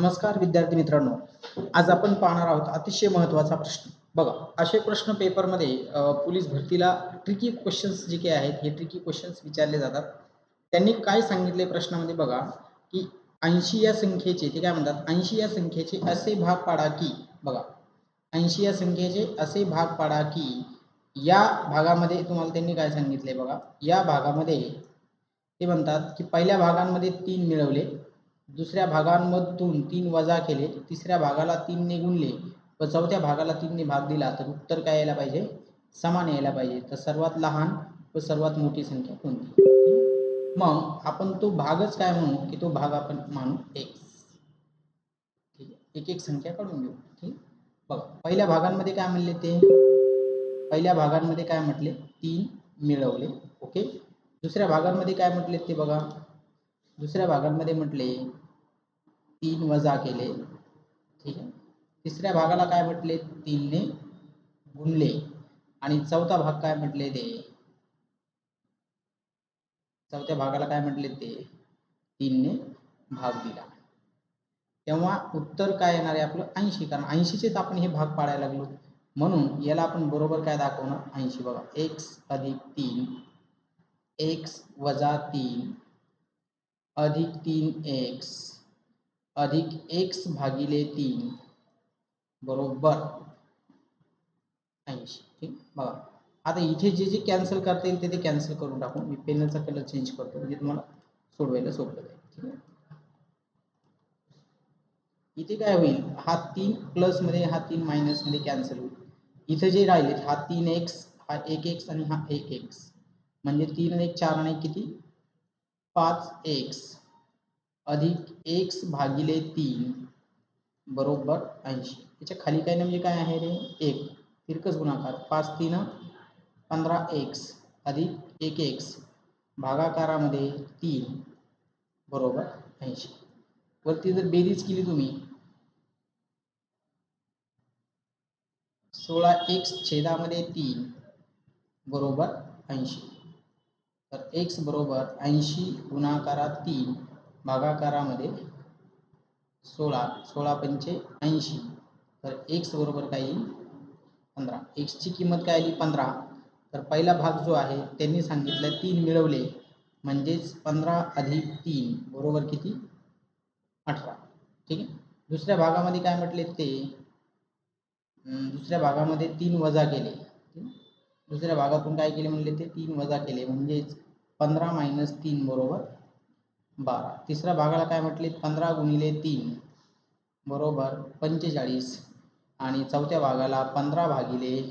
नमस्कार विद्यार्थी मित्रांनो आज आपण पाहणार आहोत अतिशय महत्त्वाचा प्रश्न. बघा असे प्रश्न पेपरमध्ये पोलीस भरतीला ट्रिकी क्वेश्चन्स जे काही आहेत हे ट्रिकी क्वेश्चन्स विचारले जातात. त्यांनी काय सांगितले प्रश्नामध्ये बघा की ऐंशी या संख्येचे ते काय म्हणतात? ऐंशी या संख्येचे असे भाग पाडा की बघा ऐंशी या संख्येचे असे भाग पाडा की या भागामध्ये तुम्हाला त्यांनी काय सांगितले बघा? या भागामध्ये ते म्हणतात की पहिल्या भागांमध्ये तीन मिळवले. दुसऱ्या भागांमधून तीन वजा केले तिसऱ्या भागाला तीनने गुणले व चौथ्या भागाला तीनने भाग दिला. तर उत्तर काय यायला पाहिजे? समान यायला पाहिजे. तर सर्वात लहान व सर्वात मोठी संख्या कोणती? मग आपण तो भागच काय म्हणू की तो भाग आपण मानू एक्स ठीक आहे. एक एक संख्या काढून घेऊ. ठीक? बघा पहिल्या भागांमध्ये काय म्हणले ते? पहिल्या भागांमध्ये काय म्हटले? तीन मिळवले. ओके? दुसऱ्या भागांमध्ये काय म्हटले ते बघा? दुसऱ्या भागांमध्ये म्हटले तीन वजा केले. ठीक आहे? तिसऱ्या भागाला काय म्हटले? तीनने गुणले. आणि चौथा भाग काय म्हटले? ते चौथ्या भागाला काय म्हटले? ते तीनने भाग दिला. तेव्हा उत्तर काय येणार आहे आपलं? ऐंशी. कारण ऐंशीचेच आपण हे भाग पाडायला लागलो. म्हणून याला आपण बरोबर काय दाखवणार? ऐंशी. बघा. एक्स अधिक तीन. एक्स वजा तीन अधिक तीन एक्स अधिक एक्स भागिले तीन बरोबर ऐंशी ठीक? बघा. आता इथे जे जे कॅन्सल करता येईल ते ते कॅन्सल करून टाकू मी पेनचा कलर चेंज करतो. म्हणजे तुम्हाला सोडवायला सोपं जाईल ठीक आहे? इथे काय होईल? हा तीन प्लसमध्ये हा तीन मायनसमध्ये कॅन्सल होईल. इथे जे राहिले हा तीन एक्स हा एक एक्स आणि हा एक एक्स म्हणजे तीन आणि एक चार आणि किती? पाच एक्स अधिक एक्स भागिले तीन बरोबर ऐंशी. त्याच्याखाली काय नाही म्हणजे काय आहे रे? एक. तिरकस गुणाकार. पाच तीन पंधरा एक्स अधिक एक एक्स भागाकारामध्ये तीन बरोबर ऐंशी. वरती जर बेरीज केली तुम्ही सोळा एक्स छेदामध्ये तीन बरोबर ऐंशी. तर एक्स बरोबर ऐंशी गुणाकारात तीन भागाकारामध्ये सोळा सोळा पंचे ऐंशी. तर एक्स बरोबर काय येईल? पंधरा. एक्सची किंमत काय आली? पंधरा. तर पहिला भाग जो आहे त्यांनी सांगितलं तीन मिळवले. म्हणजेच पंधरा अधिक तीन. बरोबर किती? अठरा. ठीक आहे? दुसऱ्या भागामध्ये काय म्हटले ते? दुसऱ्या भागामध्ये तीन वजा केले. दुसऱ्या भागातून काय केले म्हणले ते? तीन वजा केले. म्हणजेच पंधरा मायनस तीन बरोबर बारा. तिसऱ्या भागाला काय म्हटले? पंधरा गुणिले तीन. बरोबर पंचेचाळीस. आणि चौथ्या भागाला पंधरा भागिले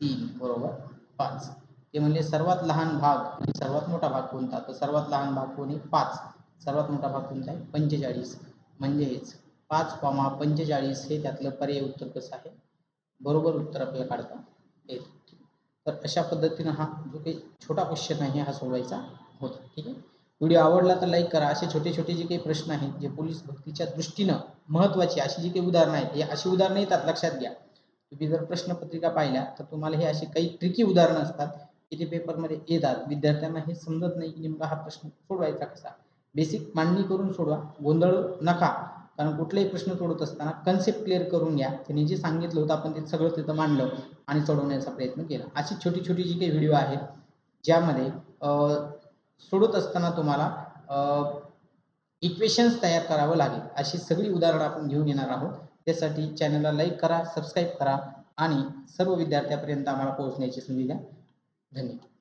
तीन. बरोबर पाच. ते म्हणजे सर्वात लहान भाग आणि सर्वात मोठा भाग कोणता? तर सर्वात लहान भाग कोण आहे? पाच. सर्वात मोठा भाग कोणता आहे? पंचेचाळीस. म्हणजेच पाच कॉमा पंचेचाळीस हे त्यातलं पर्याय उत्तर कसं आहे? बरोबर उत्तर आपल्याला काढता येईल. तर अशा पद्धतीनं हा जो काही छोटा क्वेश्चन आहे हा सोडवायचा होता. ठीक आहे? व्हिडिओ आवडला तर लाईक करा. असे छोटे छोटे जे काही प्रश्न आहेत जे पोलीस भरतीच्या दृष्टीनं महत्त्वाची अशी जी काही उदाहरणं आहेत हे अशी उदाहरणं येतात लक्षात घ्या. तुम्ही जर प्रश्नपत्रिका पाहिल्या तर तुम्हाला हे असे काही ट्रिकी उदाहरणं असतात की ते पेपरमध्ये येतात. विद्यार्थ्यांना हे समजत नाही की नेमका हा प्रश्न सोडवायचा कसा. बेसिक मांडणी करून सोडवा. गोंधळ नका. कारण कुठलाही प्रश्न सोडवत असताना कन्सेप्ट क्लिअर करून घ्या. त्यांनी जे सांगितलं होतं आपण ते सगळं तिथं मांडलं आणि सोडवण्याचा प्रयत्न केला. अशी छोटी छोटी जी काही व्हिडिओ आहेत ज्यामध्ये सोडत असताना तुम्हाला इक्वेशन्स तयार करावं लागेल. अशी सगळी उदाहरणं आपण घेऊन येणार आहोत. त्यासाठी चॅनलला लाईक करा सबस्क्राईब करा आणि सर्व विद्यार्थ्यापर्यंत आम्हाला पोहोचण्याची संधी द्या. धन्यवाद.